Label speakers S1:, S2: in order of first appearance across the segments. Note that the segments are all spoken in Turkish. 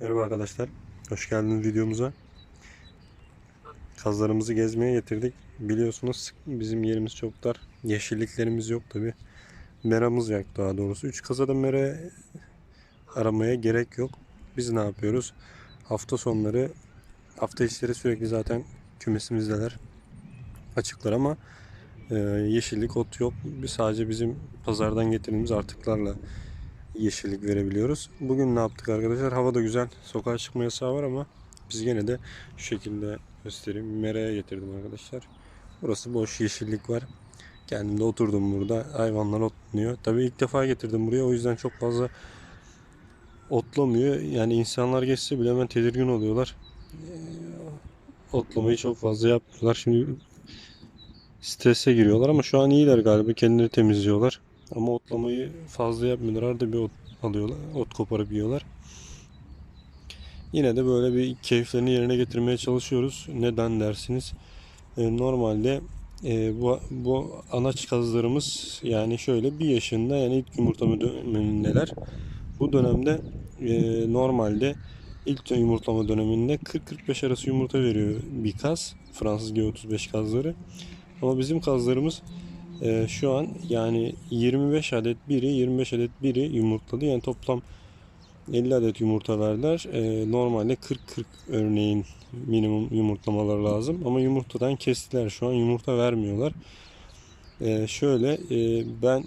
S1: Merhaba arkadaşlar. Hoş geldiniz videomuza. Kazlarımızı gezmeye getirdik. Biliyorsunuz bizim yerimiz çok dar. Yeşilliklerimiz yok tabi. Meramız yok daha doğrusu. Üç kazada mera aramaya gerek yok. Biz ne yapıyoruz? Hafta sonları hafta içleri sürekli zaten kümesimizdeler. Açıklar ama e, yeşillik ot yok. Biz sadece bizim pazardan getirdiğimiz artıklarla yeşillik verebiliyoruz. Bugün ne yaptık arkadaşlar? Hava da güzel. Sokağa çıkma yasağı var ama biz gene de şu şekilde göstereyim. Meraya getirdim arkadaşlar. Burası boş yeşillik var. Kendim de oturdum burada. Hayvanlar otlanıyor. Tabii ilk defa getirdim buraya. O yüzden çok fazla otlamıyor. Yani insanlar geçse bile hemen tedirgin oluyorlar. Ee, Otlamayı çok fazla yapmıyorlar. Şimdi strese giriyorlar ama şu an iyiler galiba. Kendileri temizliyorlar. Ama otlamayı fazla yapmıyorlar. Arada bir ot alıyorlar. Ot koparıp yiyorlar. Yine de böyle bir keyiflerini yerine getirmeye çalışıyoruz. Neden dersiniz? E, normalde e, bu, bu anaç kazlarımız yani şöyle bir yaşında yani ilk yumurtlama dönemindeler. Bu dönemde e, normalde ilk yumurtlama döneminde 40-45 arası yumurta veriyor bir kaz. Fransız G35 kazları. Ama bizim kazlarımız ee, şu an yani 25 adet biri 25 adet biri yumurtladı. Yani toplam 50 adet yumurta verdiler. Ee, normalde 40-40 örneğin minimum yumurtlamaları lazım. Ama yumurtadan kestiler. Şu an yumurta vermiyorlar. Ee, şöyle e, ben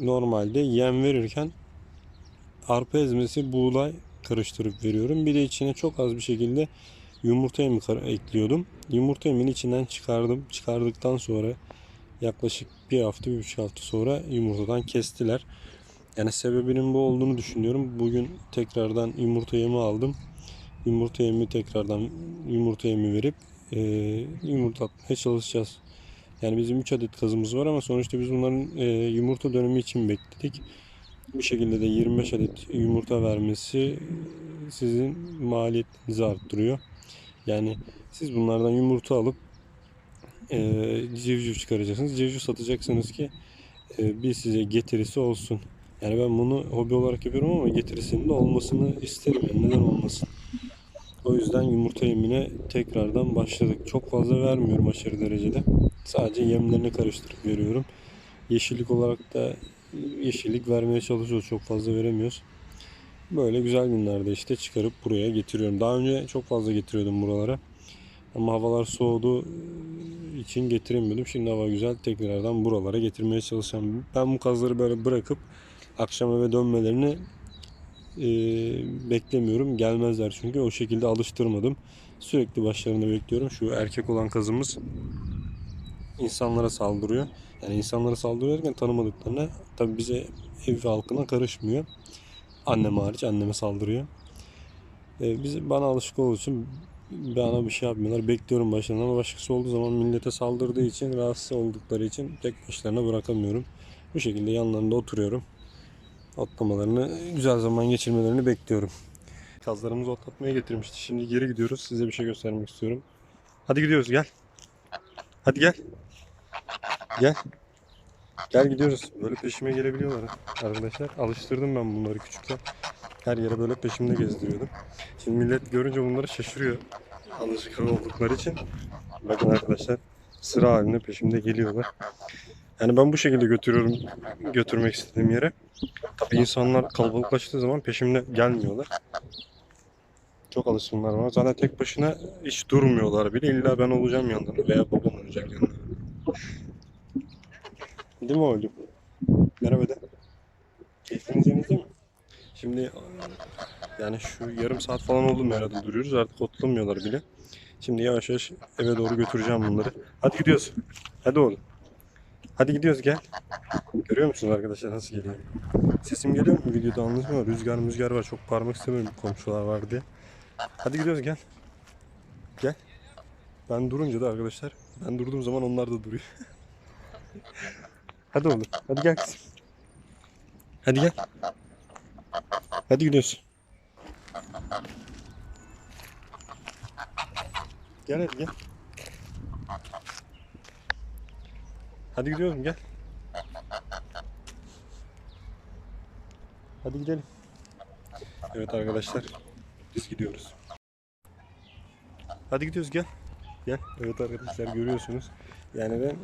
S1: normalde yem verirken arpa ezmesi buğday karıştırıp veriyorum. Bir de içine çok az bir şekilde yumurta yemi ekliyordum. Yumurta yemini içinden çıkardım. Çıkardıktan sonra yaklaşık bir hafta, bir buçuk hafta sonra yumurtadan kestiler. Yani sebebinin bu olduğunu düşünüyorum. Bugün tekrardan yumurta yemi aldım. Yumurta yemi tekrardan yumurta yemi verip e, yumurta atmaya çalışacağız. Yani bizim 3 adet kazımız var ama sonuçta biz bunların e, yumurta dönemi için bekledik. Bu şekilde de 25 adet yumurta vermesi sizin maliyetinizi arttırıyor. Yani siz bunlardan yumurta alıp e, civciv çıkaracaksınız. Civciv satacaksınız ki e, bir size getirisi olsun. Yani ben bunu hobi olarak yapıyorum ama getirisinin de olmasını isterim. Yani neden olmasın? O yüzden yumurta yemine tekrardan başladık. Çok fazla vermiyorum aşırı derecede. Sadece yemlerini karıştırıp veriyorum. Yeşillik olarak da yeşillik vermeye çalışıyoruz. Çok fazla veremiyoruz. Böyle güzel günlerde işte çıkarıp buraya getiriyorum. Daha önce çok fazla getiriyordum buralara. Ama havalar soğudu için getiremiyordum. Şimdi hava güzel tekrardan buralara getirmeye çalışacağım. Ben bu kazları böyle bırakıp akşam eve dönmelerini e, beklemiyorum. Gelmezler çünkü o şekilde alıştırmadım. Sürekli başlarında bekliyorum. Şu erkek olan kazımız insanlara saldırıyor. Yani insanlara saldırıyor tanımadıklarına tabi bize ev halkına karışmıyor. Annem hariç anneme saldırıyor. E, biz bana alışık olduğu için bana bir şey yapmıyorlar. Bekliyorum başlarında ama başkası olduğu zaman millete saldırdığı için, rahatsız oldukları için tek başlarına bırakamıyorum. Bu şekilde yanlarında oturuyorum. Otlamalarını, güzel zaman geçirmelerini bekliyorum. Kazlarımızı otlatmaya getirmişti. Şimdi geri gidiyoruz. Size bir şey göstermek istiyorum. Hadi gidiyoruz gel. Hadi gel. Gel. Gel gidiyoruz. Böyle peşime gelebiliyorlar arkadaşlar. Alıştırdım ben bunları küçükken. Her yere böyle peşimde gezdiriyordum. Şimdi millet görünce bunları şaşırıyor. Alışık oldukları için. Bakın arkadaşlar sıra halinde peşimde geliyorlar. Yani ben bu şekilde götürüyorum götürmek istediğim yere. Tabii insanlar kalabalıklaştığı zaman peşimde gelmiyorlar. Çok alışkınlar var. Zaten tek başına hiç durmuyorlar bile. İlla ben olacağım yanlarında veya babam olacak yanlarında. Değil mi oğlum? Merhaba de. Keyfiniz yerinizde mi? Şimdi yani şu yarım saat falan oldu merada duruyoruz. Artık otlamıyorlar bile. Şimdi yavaş yavaş eve doğru götüreceğim bunları. Hadi gidiyoruz. Hadi oğlum. Hadi gidiyoruz gel. Görüyor musunuz arkadaşlar nasıl geliyor? Sesim geliyor mu videoda anladın mı? Rüzgar rüzgar var. Çok parmak istemiyorum komşular var diye. Hadi gidiyoruz gel. Gel. Ben durunca da arkadaşlar ben durduğum zaman onlar da duruyor. Hadi oğlum. Hadi gel kızım. Hadi gel. Hadi gidiyoruz. Gel hadi gel. Hadi gidiyorum gel. Hadi gidelim. Evet arkadaşlar. Biz gidiyoruz. Hadi gidiyoruz gel. Gel. Evet arkadaşlar görüyorsunuz. Yani ben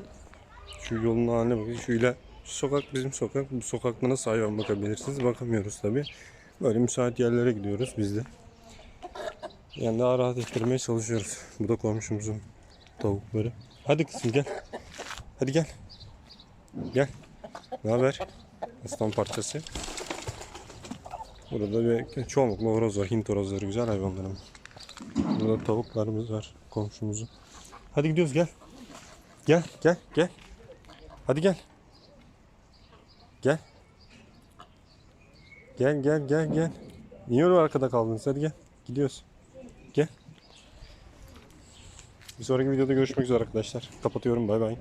S1: şu yolun haline bakın. Şöyle şu sokak bizim sokak. Bu sokakta nasıl hayvan bakabilirsiniz? Bakamıyoruz tabi. Böyle müsait yerlere gidiyoruz biz de. Yani daha rahat ettirmeye çalışıyoruz. Bu da komşumuzun tavukları. Hadi kızım gel. Hadi gel. Gel. Ne haber? Aslan parçası. Burada bir çoğunlukla horoz var. Hint horozları güzel hayvanlarım. Burada tavuklarımız var komşumuzun. Hadi gidiyoruz gel. Gel gel gel. Hadi gel. Gel. Gel gel gel gel. Niye öyle arkada kaldınız? Hadi gel. Gidiyoruz. Gel. Bir sonraki videoda görüşmek üzere arkadaşlar. Kapatıyorum. Bay bay.